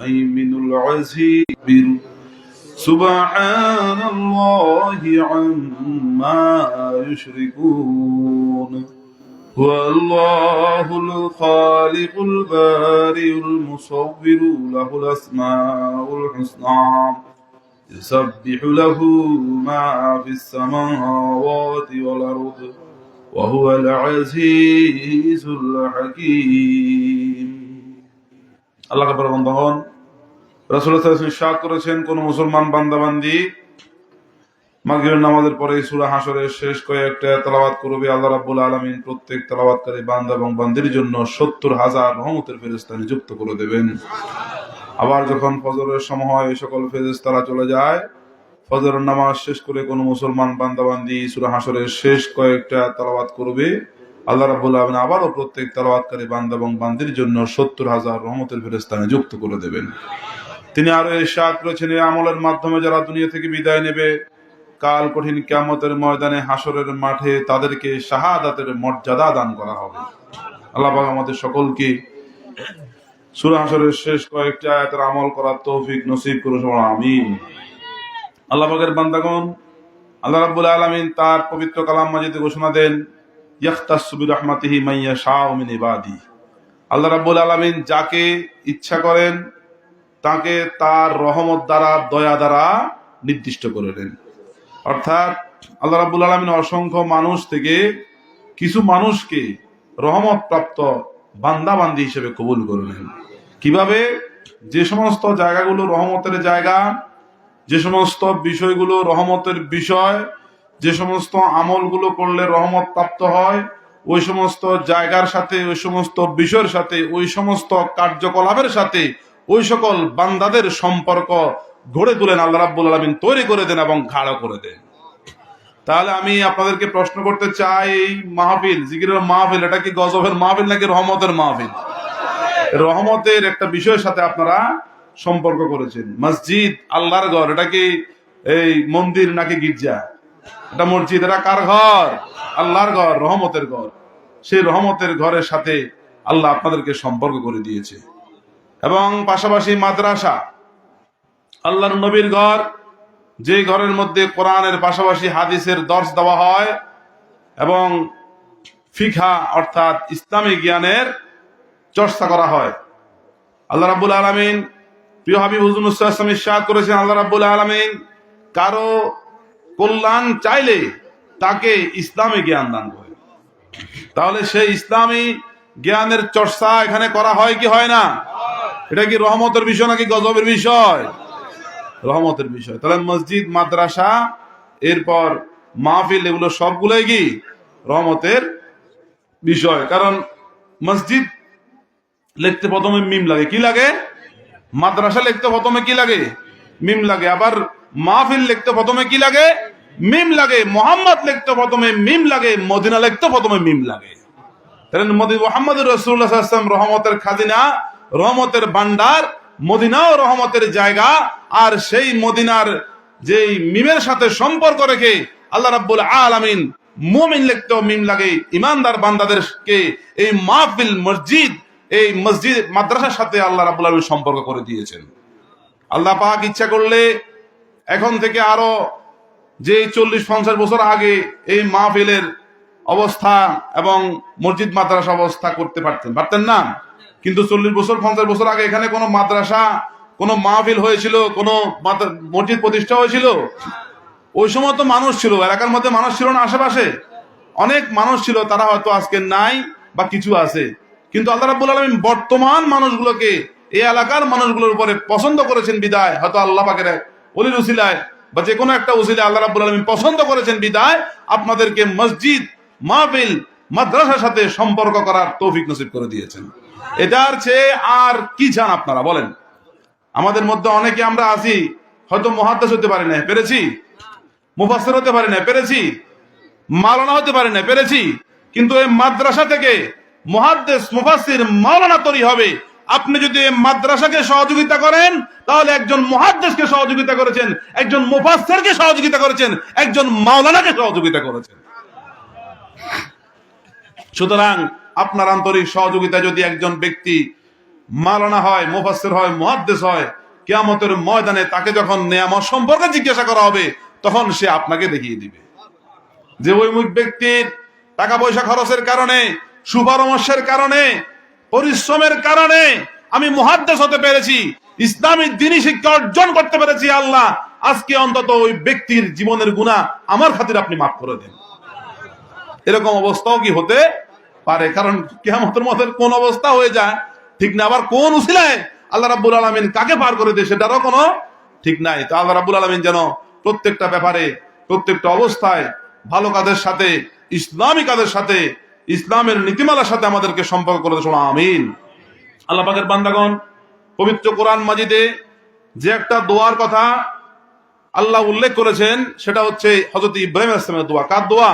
المهيمن العزيز سبحان الله عما يشركون هو الله الخالق البارئ المصور له الأسماء الحسنى يسبح له ما في السماوات والأرض وهو العزيز الحكيم الله أكبر بندقون রসুল্লাহ করেছেন, কোন মুসলমান বান্দাবান্দি মাগরিবের নামাজের পরে সূরা হাসরের শেষ কয়েকটা তেলাওয়াত করবে। আল্লাহ রাব্বুল আলামিন প্রত্যেক তেলাওয়াতকারী বান্দা এবং বান্দির জন্য সত্তর হাজার রহমতের ফেরেশতা নিযুক্ত করে দেবেন। আবার যখন ফজরের সময় এই সকল ফেরেশতারা চলে যায়, ফজরের নামাজ শেষ করে কোনো মুসলমান বান্দাবান্দি সূরা হাসরের শেষ কয়েকটা তেলাওয়াত করবে। আল্লাহ রাব্বুল আলামিন আবারও প্রত্যেক তেলাওয়াতকারী বান্দা এবং বান্দির জন্য সত্তর হাজার রহমতের ফেরেশতা নিযুক্ত করে দেবেন। তিনি আরও ইরশাদ করেছেন, এই আমলের মাধ্যমে যারা দুনিয়া থেকে বিদায় নেবে, কাল কঠিন কিয়ামতের ময়দানে হাসরের মাঠে তাদেরকে শাহাদাতের মর্যাদা দান করা হবে। আল্লাহ আমাদের সকলকে সূরা হাসরের শেষ কয়েকটি আয়াতের আমল করার তৌফিক নসিব করুন আমিন। আল্লাহ পাকের বান্দাগণ, আল্লাহ রাব্বুল আলামিন তার পবিত্র কালাম মাজিদে ঘোষণা দেন, ইয়াখতাসু বিরহমাতিহি মাইয়া মিন ইবাদি। আল্লাহ রাব্বুল আলামিন যাকে ইচ্ছা করেন তাকে তার রহমত দ্বারা, দয়া দ্বারা নির্দিষ্ট করে দেন অর্থাৎ আল্লাহ রাবুল আলমিন অসংখ্য মানুষ থেকে কিছু মানুষকে রহমত প্রাপ্ত বান্দাবান্দি হিসেবে কবুল করে নেন। কীভাবে? যে সমস্ত জায়গাগুলো রহমতের জায়গা, যে সমস্ত বিষয়গুলো রহমতের বিষয়, যে সমস্ত আমলগুলো করলে রহমত প্রাপ্ত হয়, ওই সমস্ত জায়গার সাথে, ওই সমস্ত বিষয়ের সাথে, ওই সমস্ত কার্যকলাপের সাথে ওই সকল বান্দাদের সম্পর্ক গড়ে তুলেন আল্লাহ রাব্বুল আলমিন, তৈরি করে দেন এবং ঘাড়ো করে দেন। তাহলে আমি আপনাদেরকে প্রশ্ন করতে চাই, মাহফিল, জিকিরের মাহফিল, এটা কি গজবের মাহফিল নাকি রহমতের মাহফিল? রহমতের একটা বিষয়ের সাথে আপনারা সম্পর্ক করেছেন। মসজিদ, আল্লাহর ঘর, এটা কি এই মন্দির নাকি গির্জা? এটা মসজিদ, এটা কার ঘর? আল্লাহর ঘর, রহমতের ঘর। সেই রহমতের ঘরের সাথে আল্লাহ আপনাদেরকে সম্পর্ক করে দিয়েছে। এবং পাশাপাশি মাদ্রাসা। আল্লাহর নবীর ঘর, যে ঘরের মধ্যে কোরআনের পাশাপাশি হাদিসের দর্শ দেওয়া হয় এবং ফিখা অর্থাৎ ইসলামী জ্ঞানের চর্চা করা হয়। আল্লাহ রাবুল আলমিন, প্রিয় হাবিব হুজুর ইসলাম করেছেন, আল্লাহ রাবুল আলমিন কারও কল্যাণ চাইলে তাকে ইসলামী জ্ঞান দান করে তাহলে সেই ইসলামী জ্ঞানের চর্চা এখানে করা হয় কি হয় না? এটা কি রহমতের বিষয় নাকি গজবের বিষয়? রহমতের বিষয়। তাহলে মসজিদ, মাদ্রাসা, এরপর মাহফিল, এগুলো সবগুলোই কি? রহমতের বিষয়। কারণ মসজিদ লিখতে প্রথমে মিম লাগে। কি লাগে? মাদ্রাসা লিখতে প্রথমে কি লাগে? মিম লাগে। আবার মাহফিল লিখতে প্রথমে কি লাগে? মিম লাগে। মোহাম্মদ লিখতে প্রথমে মিম লাগে। মদিনা লিখতে প্রথমে মিম লাগে। তাহলে মোদি মোহাম্মদ রসুল্লাহ রহমতের খাজিনা রহমতের ভান্ডার, মদিনাও রহমতের জায়গা, আর সেই মদিনার যে মিমের সাথে সম্পর্ক রেখে আল্লাহ রাব্বুল আলামিন মুমিন লিখতেও মিম লাগে, ইমানদার বান্দাদেরকে এই মাহফিল মসজিদ, এই মসজিদ মাদ্রাসার সাথে আল্লাহ রাব্বুল আলামিন সম্পর্ক করে দিয়েছেন। আল্লাহ পাক ইচ্ছা করলে এখন থেকে আরও যে চল্লিশ পঞ্চাশ বছর আগে এই মাহফিলের অবস্থা এবং মসজিদ মাদ্রাসা অবস্থা করতে পারতেন। পারতেন না? কিন্তু চল্লিশ বছর, পঞ্চাশ বছর আগে এখানে কোনো মাদ্রাসা, কোনো মাহফিল হয়েছিল, কোনো মসজিদ প্রতিষ্ঠা হয়েছিল? ওই সময় তো মানুষ ছিল, এলাকার মধ্যে মানুষ ছিল না আশেপাশে। অনেক মানুষ ছিল, তারা হয়তো আজকে নাই বা কিছু আছে। কিন্তু আল্লাহ রাবুল আলমিন বর্তমান মানুষগুলোকে এই এলাকার মানুষগুলোর উপরে পছন্দ করেছেন বিদায়। হয়তো আল্লাহ পাকের অলির উসিলায় বা যে কোনো একটা উসিলায় আল্লাহ রাবুল আলমিন পছন্দ করেছেন বিদায়, আপনাদেরকে মসজিদ, মাহফিল, মাদ্রাসার সাথে সম্পর্ক করার তৌফিক নসিব করে দিয়েছেন। এটার চেয়ে আর কি চান আপনারা, বলেন? আমাদের মধ্যে অনেকে আমরা আছি, হয়তো মহাদ্দাস হতে পারি না পেরেছি? মুফাসের হতে পারি না পেরেছি? মালানা হতে পারি না পেরেছি? কিন্তু এই মাদ্রাসা থেকে মহাদ্দেশ মুফাসির মাওলানা তৈরি হবে। আপনি যদি মাদ্রাসাকে সহযোগিতা করেন, তাহলে একজন মহাদ্দেশকে সহযোগিতা করেছেন, একজন মুফাসেরকে সহযোগিতা করেছেন, একজন মাওলানাকে সহযোগিতা করেছেন। সুতরাং আপনার আন্তরিক সহযোগিতা যদি একজন ব্যক্তি মালানা হয়, মুফাসসির হয়, মুহাদ্দিস হয়, কিয়ামতের ময়দানে তাকে যখন নিয়ামত সম্পর্কে জিজ্ঞাসা করা হবে, তখন সে আপনাকে দেখিয়ে দিবে। যে ওই ব্যক্তির টাকা পয়সা খরচের কারণে, সুপরামর্শের কারণে, পরিশ্রমের কারণে আমি মুহাদ্দেশ হতে পেরেছি, ইসলামী দিনই শিক্ষা অর্জন করতে পেরেছি আল্লাহ, আজকে অন্তত ওই ব্যক্তির জীবনের গুণা আমার খাতির আপনি মাফ করে দেন। এরকম অবস্থাও কি হতে পারে, কারণ কেয়ামতের মতের কোন অবস্থা হয়ে যায়, ঠিক না, আবার কোন উসিলায় আল্লাহ রাব্বুল আলমিন কাকে পার করে দেয় সেটারও কোনো ঠিক নাই। তো আল্লাহ রাব্বুল আলমিন যেন প্রত্যেকটা ব্যাপারে, প্রত্যেকটা অবস্থায় ভালো কাজের সাথে, ইসলামী কাজের সাথে, ইসলামের নীতিমালার সাথে আমাদেরকে সম্পর্ক করে শোনা আমিন। আল্লাহ পাকের বান্দাগণ, পবিত্র কোরআন মাজিদে যে একটা দোয়ার কথা আল্লাহ উল্লেখ করেছেন, সেটা হচ্ছে হজরত ইব্রাহিম ইসলামের দোয়া। কার দোয়া?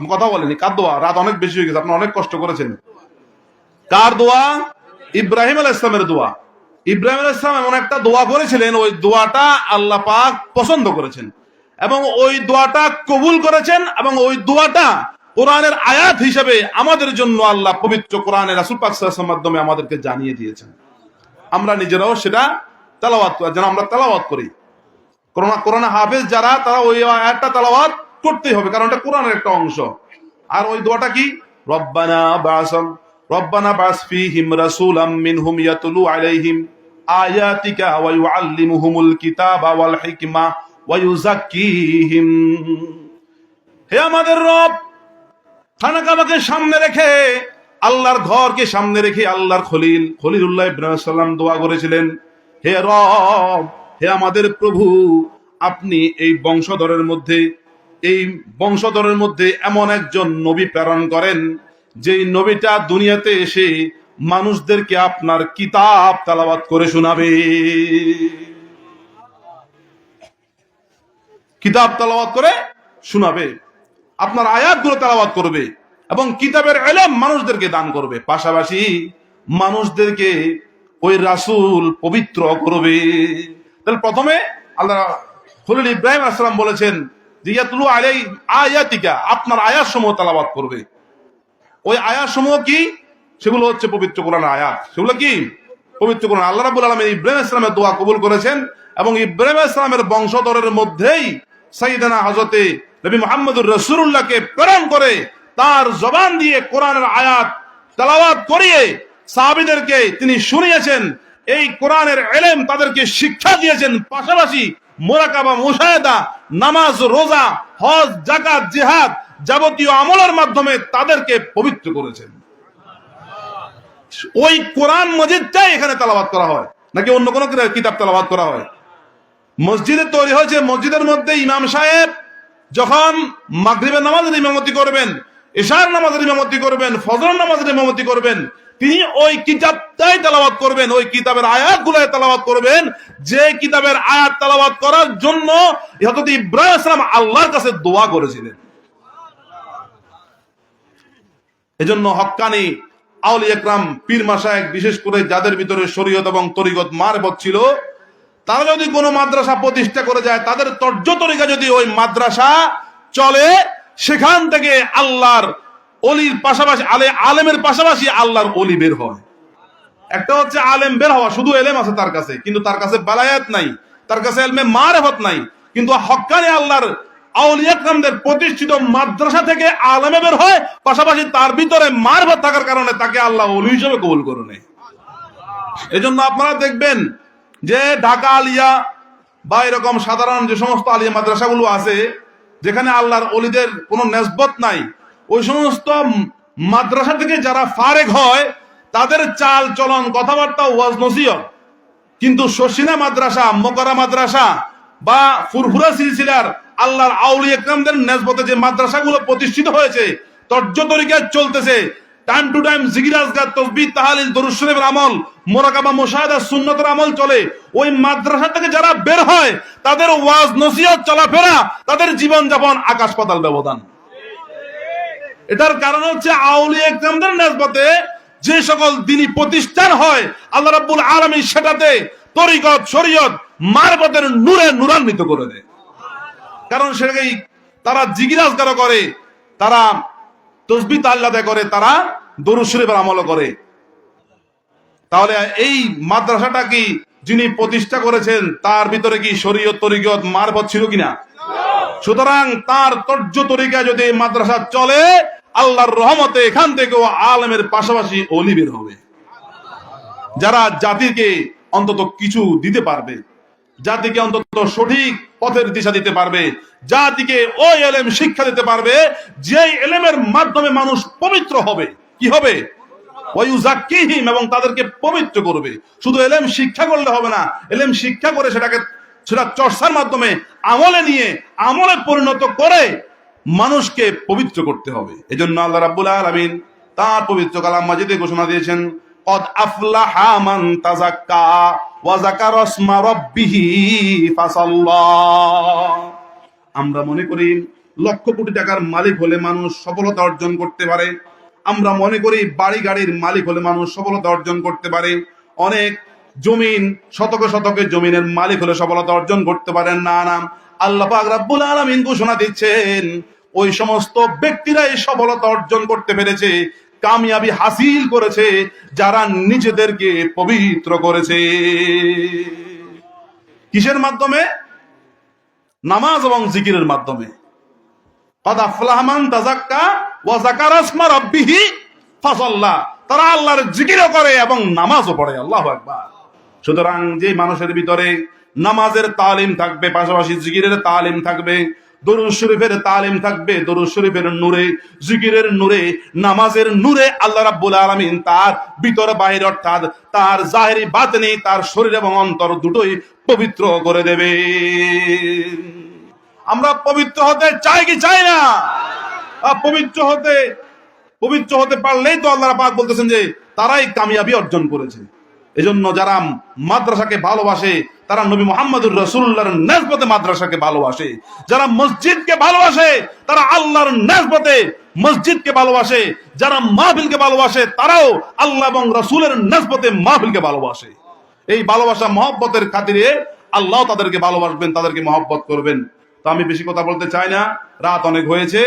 আমি কথা বলিনি, কার দোয়া? রাত অনেক বেশি হয়ে গেছে, আপনি অনেক কষ্ট করেছেন। কার দোয়া? ইব্রাহিম আল ইসলামের দোয়া। ইব্রাহিম আল ইসলাম এমন একটা দোয়া করেছিলেন, ওই দোয়াটা আল্লাহ পাক পছন্দ করেছেন। এবং ওই দোয়াটা কবুল করেছেন, এবং ওই দোয়াটা কোরআনের আয়াত হিসেবে আমাদের জন্য আল্লাহ পবিত্র কোরআনের রাসুল পাক সাল্লাল্লাহু আলাইহি ওয়াসাল্লামের মাধ্যমে আমাদেরকে জানিয়ে দিয়েছেন। আমরা নিজেরাও সেটা করি যেন আমরা তেলাওয়াত করি। করোনা করোনা হাফেজ যারা, তারা ওই আয়াতটা তেলাওয়াত করতেই হবে, কারণ এটা কোরআনের একটা অংশ। আর ওই দোয়াটা কি? রব্বানা বাসাম, রব্বানা বাস ফীহিম রাসূলাম মিনহুম ইয়াতলু আলাইহিম আয়াতিকা ওয়া ইউআল্লিমুহুমুল কিতাবা ওয়াল হিকমা ওয়া ইউযাক্কিহিম। হে আমাদের রব খানাকাবাকে সামনে রেখে, আল্লাহর ঘরকে সামনে রেখে আল্লাহর খলিল, খলিলুল্লাহ ইব্রাহিম সাল্লাম দোয়া করেছিলেন, হে রব, হে আমাদের প্রভু, আপনি এই বংশধরের মধ্যে এই বংশধরের মধ্যে এমন একজন নবী প্রেরণ করেন, যেই নবীটা দুনিয়াতে এসে মানুষদেরকে আপনার কিতাব তালাবাত করে শোনাবে। কিতাব তালাবাত করে শোনাবে, আপনার আয়াতগুলো তালাবাত করবে এবং কিতাবের এলেম মানুষদেরকে দান করবে। পাশাপাশি মানুষদেরকে ওই রাসূল পবিত্র করবে। তাহলে প্রথমে আল্লাহ খলিল ইব্রাহিম আসসালাম বলেছেন আপনার আয়াত সমূহ তালাবাত করবে। ওই আয়াত সমূহ কি? সেগুলো হচ্ছে পবিত্র কোরআন আয়াত। সেগুলো কি? পবিত্র কোরআন। আল্লাহ রাবুল আলম ইব্রাহিম ইসলামের দোয়া কবুল করেছেন এবং ইব্রাহিম ইসলামের বংশধরের মধ্যেই সাইদানা হজরতে নবী মোহাম্মদুর রসুল্লাহকে প্রেরণ করে তার জবান দিয়ে কোরআনের আয়াত তেলাওয়াত করিয়ে সাহাবিদেরকে তিনি শুনিয়েছেন। এই কোরআনের এলেম তাদেরকে শিক্ষা দিয়েছেন। পাশাপাশি মোরাকাবা মুশাহেদা নামাজ, রোজা, হজ জাকাত জিহাদ যাবতীয় আমলের মাধ্যমে তাদেরকে পবিত্র করেছেন। ওই কোরআন মজিদটাই এখানে তালাবাদ করা হয়। নাকি অন্য কোনো কিতাব তালাবাদ করা হয়? মসজিদে তৈরি হয়েছে, মসজিদের মধ্যে ইমাম সাহেব যখন মাগরিবের নামাজের ইমামতি করবেন, এশার নামাজের ইমামতি করবেন ফজর নামাজের ইমামতি করবেন তিনি ওই কিতাবটাই তালাবাদ করবেন, ওই কিতাবের আয়াতগুলো তালাবাদ করবেন, যে কিতাবের আয়াত তালাবাদ করার জন্য ইব্রাহিম ইসলাম আল্লাহর কাছে দোয়া করেছিলেন। এজন্য হক্কানি আউলি একরাম পীর মাসায়েক বিশেষ করে যাদের ভিতরে শরীয়ত এবং তরিগত মারবত ছিল, তারা যদি কোনো মাদ্রাসা প্রতিষ্ঠা করে যায়, তাদের তর্জ তরিকা যদি ওই মাদ্রাসা চলে, সেখান থেকে আল্লাহর অলির পাশাপাশি আলে আলেমের পাশাপাশি আল্লাহর অলি বের হয়। একটা হচ্ছে আলেম বের হওয়া, শুধু এলেম আছে তার কাছে, কিন্তু তার কাছে বালায়াত নাই, তার কাছে এলমে মারেফত নাই, কিন্তু হক্কানি আল্লাহর আউলিয়াকরামদের প্রতিষ্ঠিত মাদ্রাসা থেকে আলেমে বের হয়, পাশাপাশি তার ভিতরে মারফত থাকার কারণে তাকে আল্লাহ অলি হিসেবে কবুল করে নেয়। এজন্য আপনারা দেখবেন যে ঢাকা আলিয়া বা এরকম সাধারণ যে সমস্ত আলিয়া মাদ্রাসাগুলো আছে, যেখানে আল্লাহর অলিদের কোনো নেসবত নাই ওই সমস্ত মাদ্রাসা থেকে যারা ফারেক হয়, তাদের চাল চলন কথাবার্তা ওয়াজ নসিয়ত কিন্তু শশিনা মাদ্রাসা, মকরা মাদ্রাসা বা ফুরফুরা সিলসিলার আল্লাহর আউলি একরামদের নেসবতে যে মাদ্রাসাগুলো প্রতিষ্ঠিত হয়েছে তর্জ তরিকায় চলতেছে টাইম টু টাইম জিগিরাজগার তসবি তাহালিল, দরুদ শরীফের আমল, মোরাকাবা, মুশাহাদা, সুন্নতের আমল চলে। ওই মাদ্রাসা থেকে যারা বের হয়, তাদের ওয়াজ নসিহত, চলাফেরা, তাদের জীবন যাপন আকাশ পাতাল ব্যবধান। এটার কারণ হচ্ছে আউলিয়া একরামদের নেসবতে যে সকল দিনই প্রতিষ্ঠান হয়, আল্লাহ রাব্বুল আলামিন সেটাতে তরিকত, শরীয়ত মারবতের নূরে নূরান্বিত করে দেয়। কারণ সেটাকেই তারা জিগিরাজগার করে, তারা তসবি তাল্লাদে করে, তারা দরুদ শরীফের আমল করে। তাহলে এই মাদ্রাসাটা কি যিনি প্রতিষ্ঠা করেছেন, তার ভিতরে কি শরীয়ত, তরিকত, মারফত ছিল কিনা? সুতরাং তার তর্জ তরিকা যদি মাদ্রাসা চলে আল্লাহর রহমতে এখান থেকেও আলমের পাশাপাশি অলি বের হবে। যারা জাতিকে অন্তত কিছু দিতে পারবে, জাতিকে অন্তত সঠিক পথের দিশা দিতে পারবে, জাতিকে ওই এলেম শিক্ষা দিতে পারবে যে এলেমের মাধ্যমে মানুষ পবিত্র হবে। কি হবে? এবং তাদেরকে পবিত্র করবে। শুধু এলেম শিক্ষা করলে হবে না, এলেম শিক্ষা করে সেটাকে, সেটা চর্চার মাধ্যমে আমলে নিয়ে, আমলে পরিণত করে মানুষকে পবিত্র করতে হবে এজন্য আল্লাহ রাব্বুল আলামিন তার পবিত্র কালাম মাজিদে ঘোষণা দিয়েছেন قد أفلح من تزكى وذكر اسم ربه فصلى আমরা মনে করি লক্ষ কোটি টাকার মালিক হলে মানুষ সফলতা অর্জন করতে পারে আমরা মনে করি বাড়ি গাড়ির মালিক হলে মানুষ সফলতা অর্জন করতে পারে অনেক জমিন শতকে শতকে জমিনের মালিক হলে সফলতা অর্জন করতে পারেন না না আল্লাহ রাবুল রাব্বুল আলামিন ঘোষণা দিচ্ছেন, ওই সমস্ত ব্যক্তিরা এই সফলতা অর্জন করতে পেরেছে, কামিয়াবি হাসিল করেছে, যারা নিজেদেরকে পবিত্র করেছে। কিসের মাধ্যমে? নামাজ এবং জিকিরের মাধ্যমে। তারা আল্লাহর জিকিরও করে এবং নামাজও পড়ে, আল্লাহ একবার সুতরাং যে মানুষের ভিতরে নামাজের তালিম থাকবে, পাশাপাশি জিকিরের তালিম থাকবে, দরুদ শরীফের তালিম থাকবে, দরুদ শরীফের নূরে, জিকিরের নূরে, নামাজের নূরে আল্লাহ রাব্বুল আলামিন তার ভিতর বাহির অর্থাৎ তার জাহেরি বাতনি, তার শরীর এবং অন্তর দুটোই পবিত্র করে দেবে। আমরা পবিত্র হতে চাই কি চাই না? পবিত্র হতে পবিত্র হতে পারলেই তো আল্লাহ পাক বলতেছেন যে তারাই কামিয়াবি অর্জন করেছে। এজন্য যারা মাদ্রাসাকে ভালোবাসে তারা নবী মোহাম্মদুর রসুল্লাহর নেসবতে মাদ্রাসাকে ভালোবাসে। যারা মসজিদকে ভালোবাসে, তারা আল্লাহর নেসবতে মসজিদকে ভালোবাসে। যারা মাহফিলকে ভালোবাসে, তারাও আল্লাহ এবং রসুলের নেসবতে মাহফিলকে ভালোবাসে। এই ভালোবাসা, মহব্বতের খাতিরে আল্লাহ তাদেরকে ভালোবাসবেন, তাদেরকে মহব্বত করবেন। তো আমি বেশি কথা বলতে চাই না। রাত অনেক হয়েছে।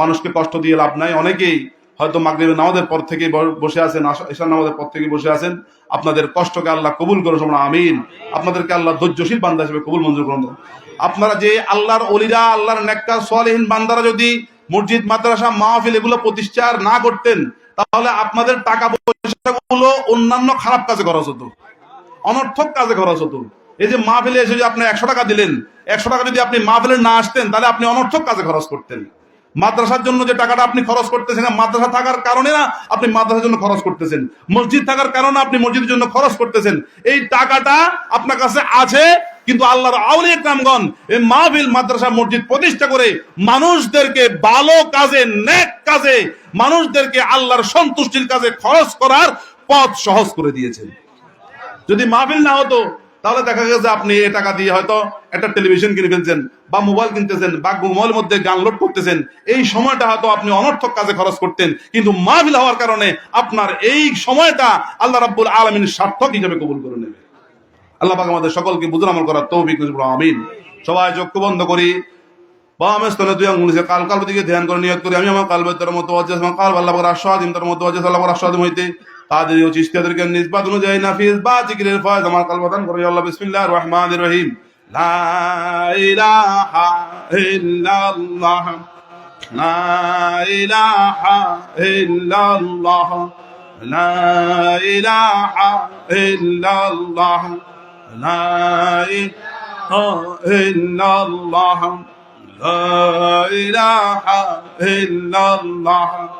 মানুষকে কষ্ট দিয়ে লাভ নাই। অনেকেই হয়তো মাগরিবের নামাজের পর থেকে বসে আছেন ঈশান নামাজের পর থেকে বসে আছেন। আপনাদের কষ্টকে আল্লাহ কবুল করুন তোমরা আমিন। আপনাদেরকে আল্লাহ ধৈর্যশীল বান্দা হিসেবে কবুল মঞ্জুর করুন। আপনারা যে আল্লাহর অলিরা, আল্লাহর নেককা সোয়ালিহীন বান্দারা যদি মসজিদ, মাদ্রাসা, মাহফিল এগুলো প্রতিষ্ঠার না করতেন, তাহলে আপনাদের টাকা পয়সাগুলো অন্যান্য খারাপ কাজে খরচ হতো। অনর্থক কাজে খরচ হতো। এই যে মাহফিলে এসে যে আপনি একশো টাকা দিলেন, একশো টাকা যদি আপনি মাহফিলে না আসতেন, তাহলে আপনি অনর্থক কাজে খরচ করতেন। মাদ্রাসার জন্য যে টাকাটা আপনি খরচ করতেছেন মাদ্রাসা থাকার কারণে না আপনি মাদ্রাসার জন্য খরচ করতেছেন। মসজিদ থাকার কারণে আপনি মসজিদের জন্য খরচ করতেছেন। এই টাকাটা আপনার কাছে আছে, কিন্তু আল্লাহর আউলিয়া কামগণ এই মাহফিল, মাদ্রাসা, মসজিদ প্রতিষ্ঠা করে মানুষদেরকে ভালো কাজে, নেক কাজে, মানুষদেরকে আল্লাহর সন্তুষ্টির কাজে খরচ করার পথ সহজ করে দিয়েছেন। যদি মাহফিল না হতো তাহলে দেখা গেছে আপনি এ টাকা দিয়ে হয়তো একটা টেলিভিশন কিনে ফেলছেন, বা মোবাইল কিনতেছেন, বা মোবাইলের মধ্যে গান লোড করতেছেন। এই সময়টা হয়তো আপনি অনর্থক কাজে খরচ করতেন, কিন্তু মাহফিল হওয়ার কারণে আপনার এই সময়টা আল্লাহ রাব্বুল আলমিন সার্থক হিসেবে কবুল করে নেবে। আল্লাহ পাক আমাদের সকলকে বুঝুন আমল করার তৌফিক আমিন। সবাই চক্ষু বন্ধ করি। বা আমি স্তনে দুই কাল কাল দিকে ধ্যান করে নিয়োগ করি। আমি আমার কাল বেতর মতো অজ্জাস কাল আল্লাহ আস্বাদিম তার মতো অজ্জাস আল্লাহ আস্বাদিম হইতে। কাদেরী ও চিশতিয়াদেরকে নিসবাত অনুযায়ী নাফিজ বা জিকিরের ফয়েজ আমার কালবাদান করে আল্লাহ, বিসমিল্লাহির রহমানির রহিম। লাহ ইলাহা ইল্লাল্লাহ। লা ইলাহা ইল্লাল্লাহ। লাহ ইলাহা ইল্লাল্লাহ। লাহ ইলাহা ইল্লাল্লাহ। লা ইলাহা ইল্লাল্লাহ।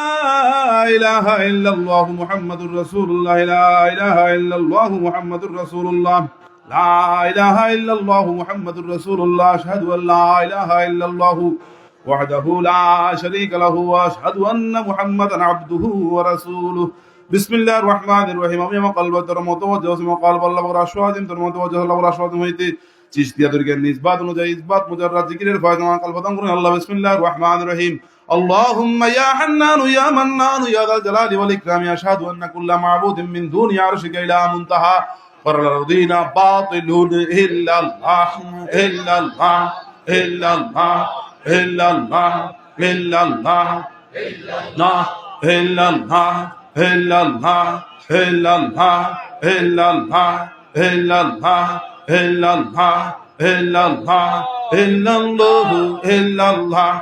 ইলাহা ইল্লাল্লাহ মুহাম্মাদুর রাসূলুল্লাহ, লা ইলাহা ইল্লাল্লাহ মুহাম্মাদুর রাসূলুল্লাহ, লা ইলাহা ইল্লাল্লাহ মুহাম্মাদুর রাসূলুল্লাহ, আশহাদু আল লা ইলাহা ইল্লাল্লাহ وحده لا شريك له واشهد ان محمدا عبده ورسوله بسم الله الرحمن الرحيم আমি আমার কলব ধর্ম মতওয়াজ্জ আমার কলব আল্লাহ রাশওয়াদিন ধর্ম মতওয়াজ্জ আল্লাহ রাশওয়াদিন হইতে চিশতিয়া দুর্গের নিজবাদ অনুযায়ী, ইসবাত মুজাররাদ, জিকিরের ফায়দা, আমার কলব দান করুন আল্লাহ, বিসমিল্লাহির রহমানির রহিম। اللهم يا حنان يا منان يا ذا الجلال والإكرام أشهد أن كل معبود من دون عرشك إلى منتهى فرضينا باطل إلا الله إلا الله إلا الله إلا الله إلا الله إلا الله إلا الله إلا الله إلا الله إلا الله إلا الله إلا الله إلا الله إلا الله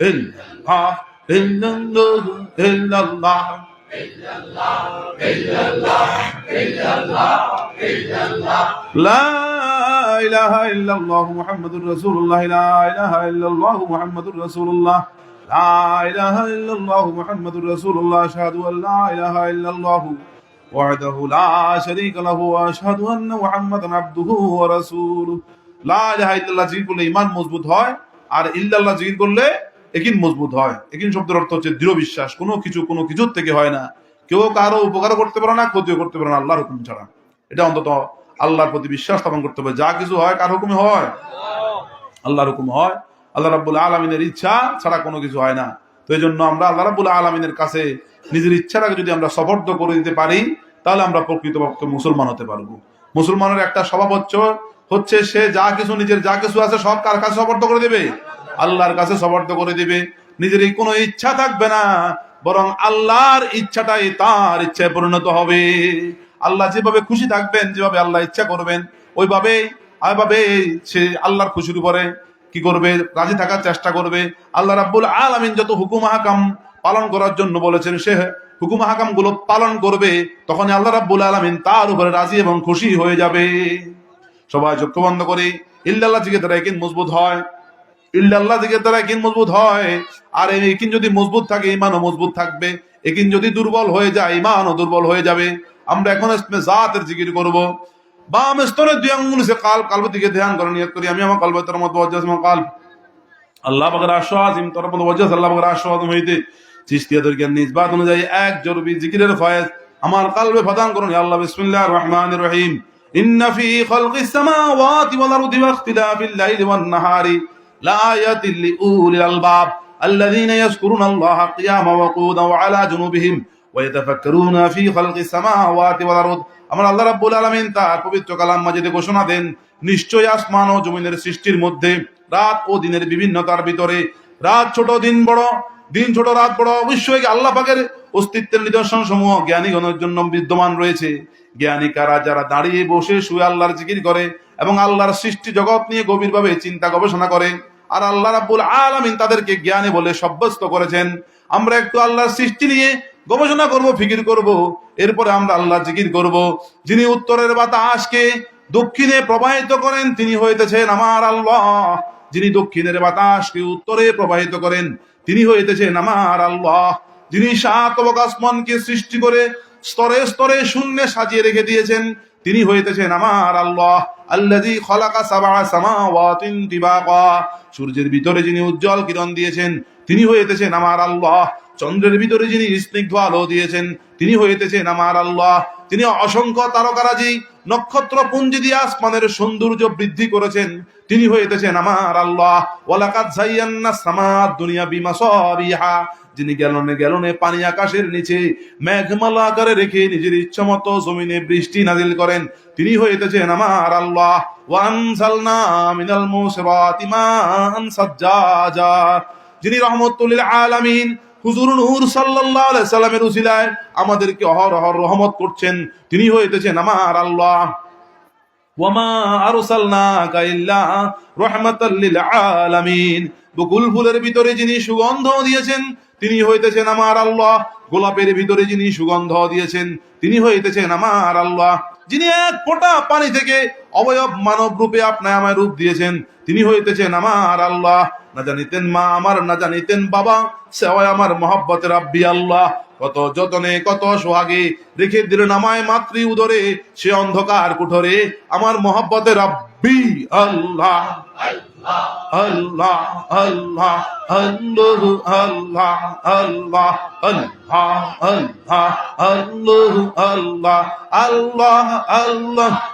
illallah illallah illallah illallah illallah illallah la إله إلا الله محمد رسول الله لا إله إلا الله محمد رسول الله لا إله إلا الله محمد رسول الله أشهد أن لا إله إلا الله وحده لا شريك له وأشهد أن محمدا عبده ورسوله لا إله إلا الله জিকির করলে ইমান মজবুত হয় আর ইল্লাল্লাহ জিকির করলে একিন মজবুত হয়। একিন শব্দের অর্থ হচ্ছে দৃঢ় বিশ্বাস। কোনো কিছু কোনো কিছুর থেকে হয় না। কেউ কারও উপকার করতে পারে না, ক্ষতিও করতে পারে না, আল্লাহর হুকুম ছাড়া। এটা অন্তত আল্লাহর প্রতি বিশ্বাস স্থাপন করতে হবে। যা কিছু হয়, কার হুকুমে হয়? আল্লাহর হুকুম হয়। আল্লাহ রাব্বুল আলমিনের ইচ্ছা ছাড়া কোনো কিছু হয় না। তো এই জন্য আমরা আল্লাহ রাব্বুল আলমিনের কাছে নিজের ইচ্ছাটাকে যদি আমরা সফর্দ করে দিতে পারি, তাহলে আমরা প্রকৃতপক্ষে মুসলমান হতে পারব। মুসলমানের একটা স্বভাব হচ্ছে হচ্ছে সে যা কিছু, নিজের যা কিছু আছে সব কার কাছে সফর্দ করে দেবে? আল্লাহর কাছে সফর্দ করে দিবে। নিজের এই কোনো ইচ্ছা থাকবে না, বরং আল্লাহর ইচ্ছাটাই তার ইচ্ছায় পরিণত হবে। আল্লাহ যেভাবে খুশি থাকবেন, যেভাবে আল্লাহ ইচ্ছা করবেন ওইভাবে ওইভাবে সে আল্লাহর খুশির উপরে কি করবে? রাজি থাকার চেষ্টা করবে। আল্লাহ রাব্বুল আলামিন যত হুকুম হাকাম পালন করার জন্য বলেছেন, সে হুকুম হাকামগুলো পালন করবে তখন আল্লাহ রাব্বুল আলামিন তার উপরে রাজি এবং খুশি হয়ে যাবে। সবাই চক্ষু বন্ধ করে। ইল্লাল্লাহ জিকে তারা মজবুত হয়। ইল্লাল্লাহ থেকে তারা একিন মজবুত হয়। আর এই একিন যদি মজবুত থাকে ইমানও মজবুত থাকবে। একিন যদি দুর্বল হয়ে যায় ইমানও দুর্বল হয়ে যাবে। আমরা এখন ইসমে জাতের জিকির করব। বাম স্তরে দুই আঙ্গুল সে কাল, কালবের দিকে ধ্যান করে, নিয়ত করি। আমি আমার কালবে তোর মতো ওয়াজ্জাস কাল। আল্লাহ বাগের আশ্বাস ইম তোর মতো ওয়াজ্জাস আল্লাহ বাগের আশ্বাস হইতে চিস্তিয়াদের জ্ঞান নিজ অনুযায়ী এক জরুরি জিকিরের ফয়েজ। আমার কালবে প্রদান করুন আল্লাহ, বিসমিল্লাহির রহমানির রহিম। ইন্না ফি খালকিস সামাওয়াতি ওয়াল আরদি ওয়া লাইলি ওয়ান নাহারি। لآيات لأولي الألباب الذين يذكرون الله قياما وقودا وعلى جنوبهم ويتفكرون في خلق السماوات والأرض আমার আল্লাহ রাব্বুল আলামিন তার পবিত্র কালাম মাজিদে ঘোষণা দেন নিশ্চয় আসমান ও জমিনের সৃষ্টির মধ্যে রাত ও দিনের বিভিন্নতার ভিতরে রাত ছোট দিন বড় দিন ছোট রাত বড় অবশ্যই আল্লাহ পাকের অস্তিত্বের নিদর্শন সমূহ জ্ঞানীগণের জন্য বিদ্যমান রয়েছে জ্ঞানী কারা যারা দাঁড়িয়ে বসে শুয়ে আল্লাহর জিকির করে এবং আল্লাহর সৃষ্টি জগৎ নিয়ে গভীরভাবে চিন্তা গবেষণা করে আর আল্লাহ রাব্বুল আলামিন তাদেরকে জ্ঞানে বলে সাব্যস্ত করেছেন। আমরা একটু আল্লাহর সৃষ্টি নিয়ে গবেষণা করব, ফিকির করব, এরপরে আমরা আল্লাহ জিকির করব। যিনি উত্তরের বাতাসকে দক্ষিণে প্রবাহিত করেন, তিনি হইতেছেন আমার আল্লাহ। যিনি দক্ষিণের বাতাসকে উত্তরে প্রবাহিত করেন, তিনি হইতেছেন আমার আল্লাহ। যিনি সাত আসমানকে সৃষ্টি করে স্তরে স্তরে শূন্যে সাজিয়ে রেখে দিয়েছেন, তিনি হইতেছেন আমার আল্লাহ। সূর্যের ভিতরে যিনি উজ্জ্বল কিরণ দিয়েছেন তিনি হইতেছেন আমার আল্লাহ। চন্দ্রের ভিতরে যিনি স্নিগ্ধ আলো দিয়েছেন, তিনি হইতেছেন আমার আল্লাহ। তিনি অসংখ্য তারকারাজি নক্ষত্র পুঞ্জি দিয়ে আসমানের সৌন্দর্য বৃদ্ধি করেছেন। তিনি হইতেছেন আমার আল্লাহ। দুনিয়া বিমাসাবিহা যিনি গ্যালনে গ্যালনে পানি আকাশের নিচে মেঘমালা আকারে রেখে নিজের ইচ্ছা মতো জমিনে বৃষ্টি নাজিল করেন। তিনি হইতেছেন আমার আল্লাহ। সাজ্জাজা। যিনি রহমতুল্লিল আলামিন হুজুর নূর আলাইহি সাল্লামের উসিলায় আমাদেরকে অহরহ রহমত করছেন। তিনি হইতেছেন আমার আল্লাহ। ওয়ামা ফুলের ভিতরে যিনি সুগন্ধ দিয়েছেন, তিনি হইতেছেন আমার আল্লাহ। গোলাপের ভিতরে যিনি সুগন্ধ দিয়েছেন, তিনি হইতেছেন আমার আল্লাহ। যিনি এক ফোঁটা পানি থেকে অবয়ব মানব রূপে আপনায় আমায় রূপ দিয়েছেন। তিনি হইতেছেন আমার আল্লাহ। না জানিতেন মা আমার, না জানিতেন বাবা। সে আমার মহাব্বতের আব্বি আল্লাহ। কত যতনে, কত সোহাগে রেখে দিলেন আমায় মাতৃ উদরে। সে অন্ধকার কুঠরে আমার মহাব্বতের আব্বি আল্লাহ। আল্লাহ আল্লাহ আল্লাহ আল্লাহ আল্লাহ আল্লাহ আল্লাহ আল্লাহ আল্লাহ। আল্লাহ আল্লাহ।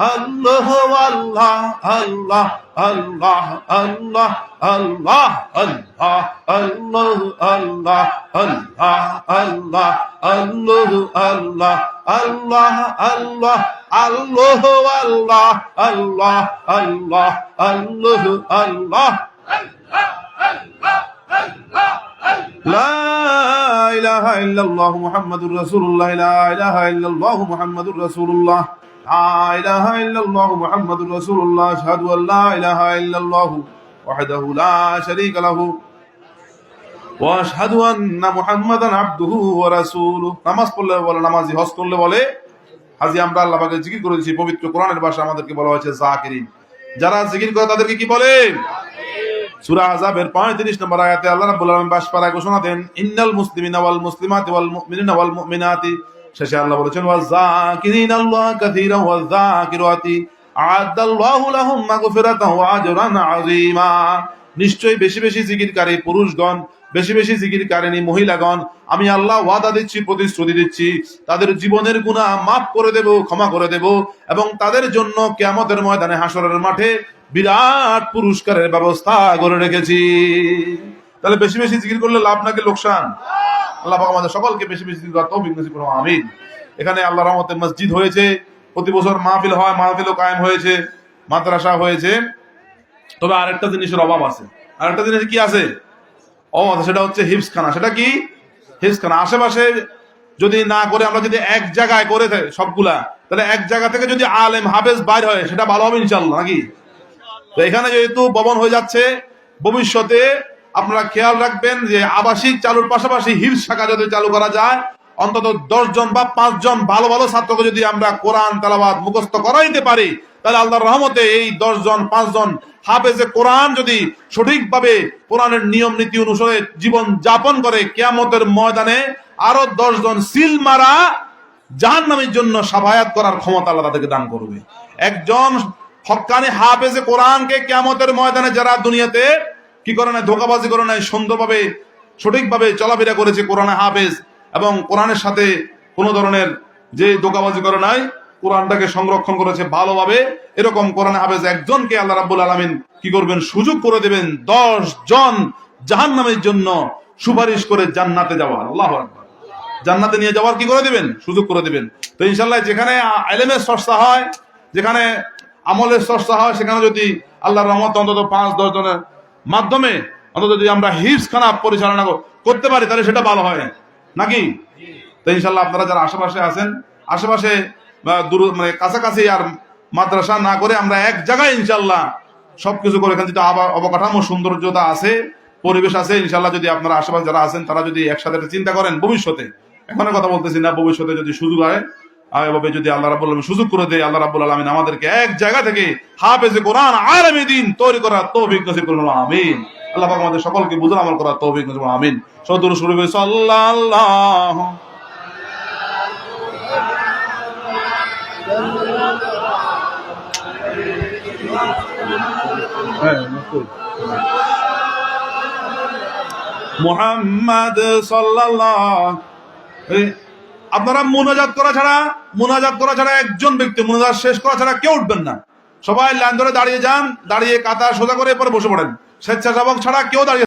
الله الله الله الله الله الله الله الله الله الله الله الله الله الله الله الله والله الله الله الله الله لا إله إلا الله محمد رسول الله لا إله إلا الله محمد رسول الله নামাজি হজ করলে বলে। হাজি, আমরা আল্লাহ জিকির করেছি, পবিত্র কোরআনের ভাষা আমাদেরকে বলা হয়েছে জাকিরিন। যারা জিকির করে তাদেরকে কি বলে? সূরা আযাবের 35 নম্বর আয়াতে আল্লাহ রাব্বুল আলামিন বাসপাড়া ঘোষণা দেন, ইন্নাল মুসলিমিনা ওয়াল মুসলিমাতি মুমিনাতি শেষে আল্লাহ বলেছেন ওয়াজ জাকিরিন আল্লাহ কাসীরান ওয়াজ জাকিরাতি আ'আদাল্লাহু লাহুম মাগফিরাতান ওয়া আজরান আযীমা। নিশ্চয়ই বেশি বেশি জিকিরকারী পুরুষগণ, বেশি বেশি জিকিরকারিনী মহিলাগণ, আমি আল্লাহ ওয়াদা দিচ্ছি, প্রতিশ্রুতি দিচ্ছি, তাদের জীবনের গুনাহ মাফ করে দেব, ক্ষমা করে দেব এবং তাদের জন্য কিয়ামতের ময়দানে হাসরের মাঠে বিরাট পুরস্কারের ব্যবস্থা করে রেখেছি। তাহলে বেশি বেশি জিকির করলে লাভ নাকি লোকসান? আল্লাহ আমাদের সকলকে বেশি বেশি তৌফিক নসিব করুন, আমিন। এখানে আল্লাহ রহমতের মসজিদ হয়েছে, প্রতি বছর মাহফিল হয়, মাহফিলও কায়েম হয়েছে, মাদ্রাসা হয়েছে। তবে আরেকটা জিনিসের অভাব আছে। আরেকটা জিনিস কি আছে? অভাব আছে সেটা হচ্ছে হিপসখানা সেটা কি? হিপসখানা আশেপাশে যদি না করে আমরা যদি এক জায়গায় করে সবগুলা, তাহলে এক জায়গা থেকে যদি আলেম, হাফেজ বাইর হয়, সেটা ভালো হবে ইনশাল্লাহ নাকি? তো এখানে যেহেতু ভবন হয়ে যাচ্ছে, ভবিষ্যতে আপনারা খেয়াল রাখবেন যে আবাসিক চালুর পাশাপাশি হিল শাখা যদি চালু করা যায়, অন্তত দশ জন বা পাঁচজন ভালো ভালো ছাত্রকে যদি আমরা কোরআন তালাবাদ মুখস্থ করাইতে পারি, তাহলে আল্লাহর রহমতে এই দশ জন পাঁচজন হাফেজে কোরআন যদি সঠিকভাবে কোরআনের নিয়ম, নীতি অনুসারে জীবন যাপন করে, কেয়ামতের ময়দানে আরও দশ জন সিল মারা জাহান্নামের জন্য সাফায়াত করার ক্ষমতা আল্লাহ তাদেরকে দান করবে। একজন হক্কানি হাফেজে কোরআনকে কেয়ামতের ময়দানে যারা দুনিয়াতে কি করে নাই, ধোকাবাজি করে নাই, সুন্দরভাবে, সঠিকভাবে চলাফেরা করেছে কোরআনে হাফেজ এবং কোরআনের সাথে কোনো ধরনের যে ধোকাবাজি করে নাই, কোরআনটাকে সংরক্ষণ করেছে ভালোভাবে। এরকম কোরআনে হাফেজ একজনকে আল্লাহ রাব্বুল আলামিন কি করবেন? সুযোগ করে দেবেন দশ জন জাহান্নামের জন্য সুপারিশ করে জান্নাতে যাওয়ার আল্লাহ জান্নাতে নিয়ে যাওয়ার কি করে দেবেন? সুযোগ করে দেবেন। তো ইনশাল্লাহ যেখানে এলেমের সস্তা হয়, যেখানে আমলের সস্তা হয়, সেখানে যদি আল্লাহর রহমত অন্তত পাঁচ, দশ জনের মাধ্যমে অন্তত যদি আমরা হিপস খানা পরিচালনা করতে পারি, তাহলে সেটা ভালো হয়। নাকি? তো ইনশাল্লাহ আপনারা যারা আশেপাশে আছেন, আশেপাশে দূর মানে কাছাকাছি আর মাদ্রাসা না করে আমরা এক জায়গায় ইনশাল্লাহ সবকিছু করে এখানে যদি আবার অবকাঠামো, সৌন্দর্যতা আছে, পরিবেশ আছে ইনশাল্লাহ যদি আপনারা আশেপাশে যারা আছেন, তারা যদি একসাথে চিন্তা করেন, ভবিষ্যতে। এখনের কথা বলতেছি না, ভবিষ্যতে যদি সুযোগ হয় এভাবে যদি আল্লাহ রাব্বুল আলামিন সুযোগ করে দেয় আল্লাহ রাব্বুল আলামিন আমাদেরকে এক জায়গা থেকে হাফেজে কোরআন আলমী দিন তৈরি করার তৌফিক নসিব করুন আমিন। আল্লাহ পাক আমাদের সকলকে বুঝুন আমল করার তৌফিক নসিব আমিন। সদুর শুরু করে সাল্লাল্লাহু মোহাম্মদ সাল্লাল্লাহ এই, আপনারা মোনাজাত করা ছাড়া, মোনাজাত করা ছাড়া একজন ব্যক্তি মোনাজাত শেষ করা ছাড়া কেউ উঠবেন না। সবাই লাইন ধরে দাঁড়িয়ে যান, দাঁড়িয়ে কাতা সোজা করে পরে বসে পড়েন। স্বেচ্ছাসেবক ছাড়া কেউ দাঁড়িয়ে